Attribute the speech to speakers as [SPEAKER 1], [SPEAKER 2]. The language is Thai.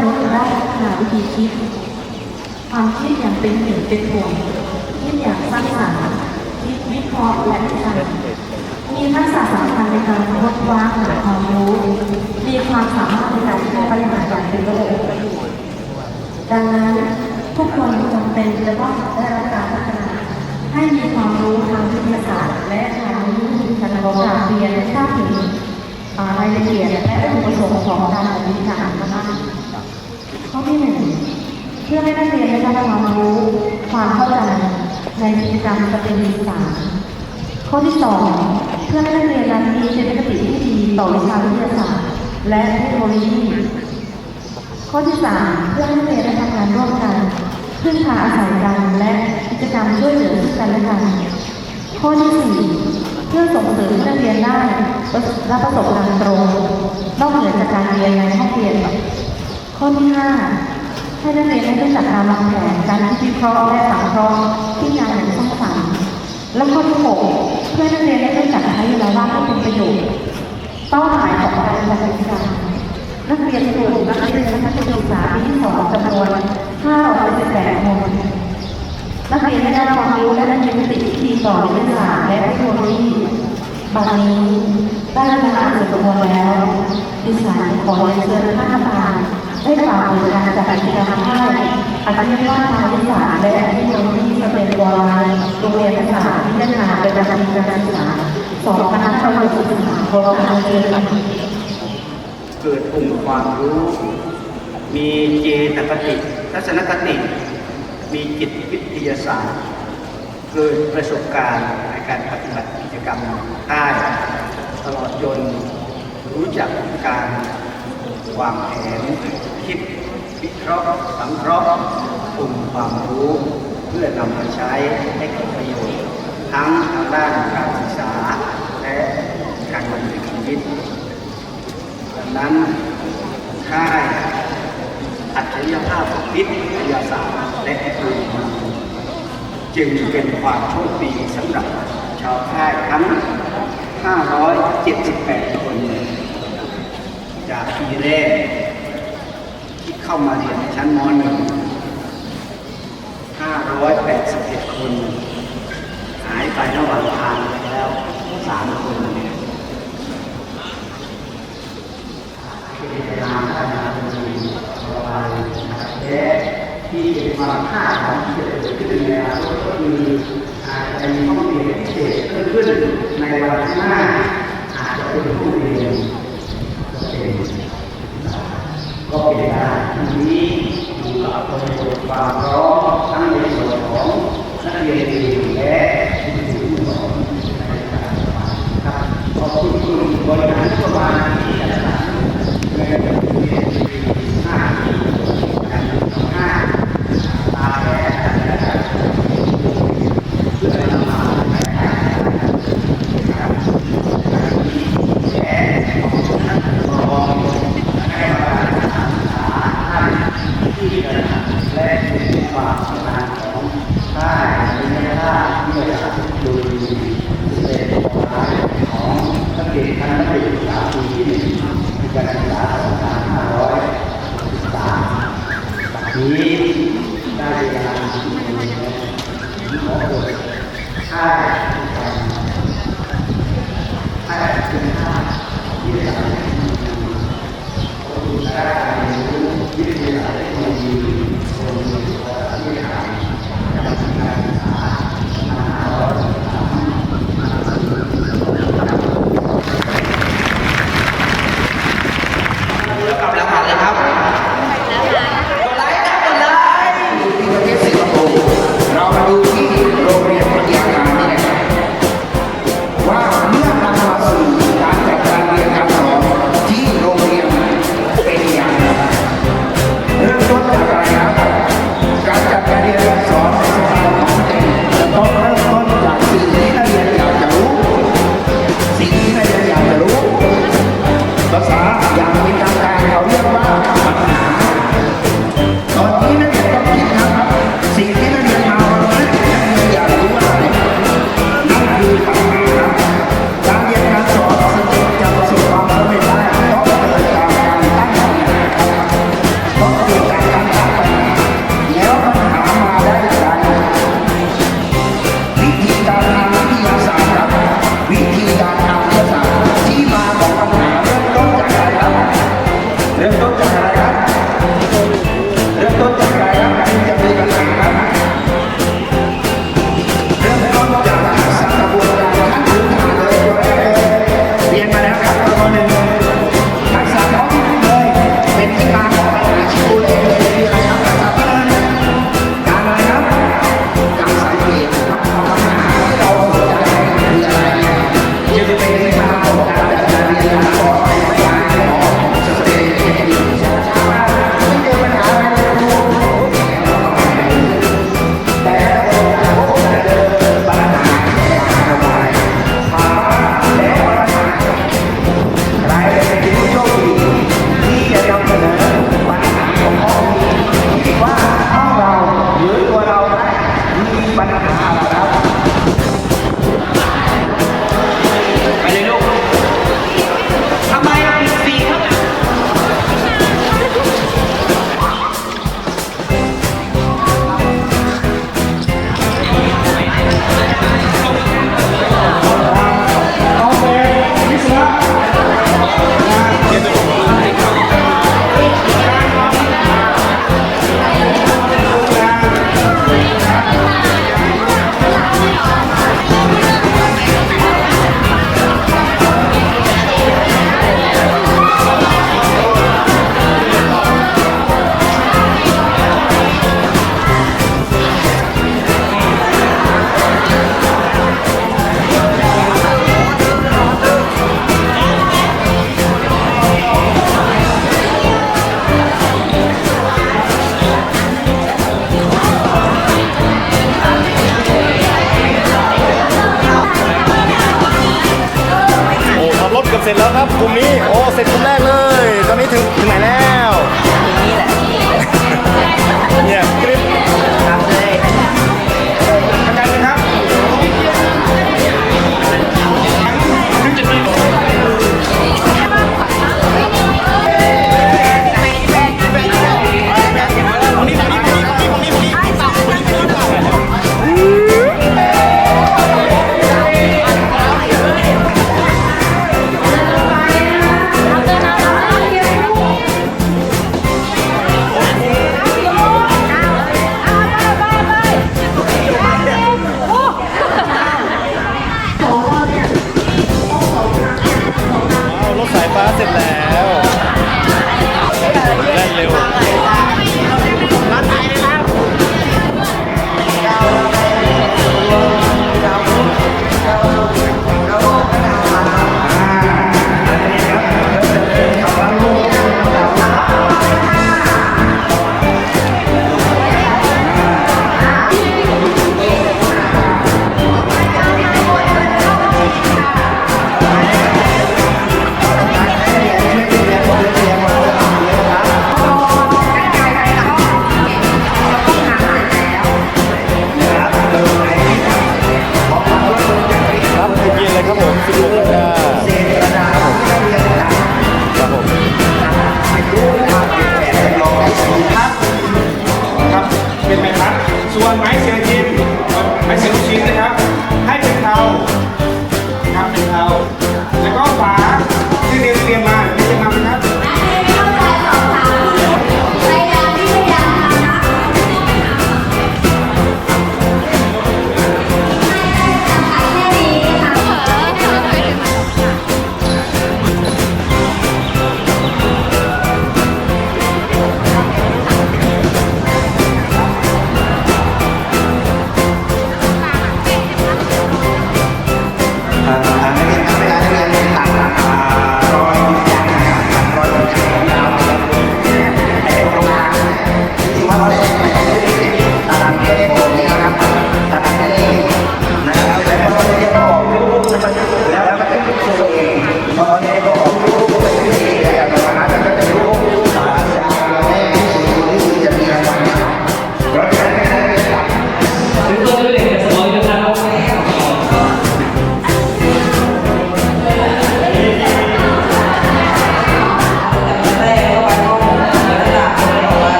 [SPEAKER 1] ช่วยให้มนุษย์ได้พัฒนาวิธีคิด ความคิดอย่างเป็นเหตุเป็นผลคิดอย่างสร้างสรรค์คิดวิเคราะห์และวิจัยมีทักษะสำคัญในการค้นคว้าหาความรู้ มีความสามารถในการแก้ปัญหาอย่างเป็นระบบดังนั้นทุกคนจำเป็นจะต้องได้รับการพัฒนาให้มีความรู้ทางวิทยาศาสตร์ และทางการกราเรียนทราบถึงรายละเอียดและวัตถุประสงค์ของการปฏิบัติการนะคะ ข้อที่หนึ่งเพื่อให้นักเรียนได้รับความรู้ ความเข้าใจในกิจกรรมประเพณีศาสตร์ข้อที่สองเพื่อให้นักเรียนนั้นมีเจตคติที่ดีต่อวิชาวิทยาศาสตร์ และเทคโนโลยี ข้อที่สามเพื่อให้นักเรียนได้ทำงานร่วมกันพึ่งพาอาศัยกันและกิจกรรมช่วยเหลือซึ่งกันและกัน ข้อที่สี่เพื่อส่งเสริมให้นักเรียนได้รับประสบการณ์ตรงนอกเหนือจากการเรียนในห้องเรียน ข้อที่ห้าให้นักเรียนได้รู้จักการวางแผนการคิดวิเคราะห์และสังเคราะห์ที่งานอย่างสร้างสรรค์และข้อที่หกเพื่อให้นักเรียนได้รู้จักใช้เวลาว่างให้เป็นประโยชน์เป้าหมายของการจัดกิจกรรนักเรียนกลุ่มนักเรียนนักศึกษาปีที่สองจำนวน518คนนักเรียนได้รับความรู้และได้มีสติที่ดีต่อวิทยาศาสตร์และเทคโนโลยีบัดนี้ได้เวลาเสร็จสมบูรณ์แล้วดิฉันขอเรียนเชิญท่านประธาน ได้กล่าวถึงการจัดกิจกรรมให้อาจารย์ว่าทางวิทยาและเทคโนโลยีสเปนวอลไลน์โรงเรียนภาษาวิทยาศาสตร์ประจำปีการศึกษา2563ขอการเรียน
[SPEAKER 2] เกิดองค์ความรู้ มีเจตคติทัศนคติ มีจิตวิทยาศาสตร์ เกิดประสบการณ์ในการปฏิบัติกิจกรรมได้ตลอดจนรู้จักการวางแผน เคราะห์สังเคราะห์องค์ความรู้เพื่อนำมาใช้ให้เกิดประโยชน์ทั้งทางด้านการศึกษาและการดำเนินชีวิตดังนั้นค่ายอัจฉริยภาพวิทยาศาสตร์และเทคโนโลยีจึงเป็นความโชคดีสำหรับชาวค่ายทั้ง 578 คน จากปีแรก เข้ามาเรียนในชั้นม .1 581 คน หายไประหว่างทางไปแล้ว 3 คนเนี่ยเป็นเวลาพัฒนาตัวเองระบาและที่เป็นความคาดหวังที่จะเกิดขึ้นในอนาคตก็คืออาจจะมีห้องเรียพิเศษเพิ่มขึ้นในวันข้างหน้าอาจจะเป็นห้เรียน ก็เป็นได้ทีนี้ดูกับคนความพร้อมทั้งในส่วนของนักเรียนเองและผู้ถือผู้สอนในการสอนครับขอบคุณคุณบริหารทั่วมาที่จัดสรร ในระดับเรียนห้าการศึกษาห้าตาแผลเพื่อนำมาแผลแผลของรองให้มาศึกษาท่านที่จะและเป็น ความสำคัญของค่ายวิทยาศาสตร์ที่จะดูเป็นของนักเรียนชั้นนักศึกษาปีที่หนึ่งการศึกษา2563บัดนี้ได้เวลาที่ขอเปิดค่ายค่ายเป็นค่ายที่จะขอบคุณครับ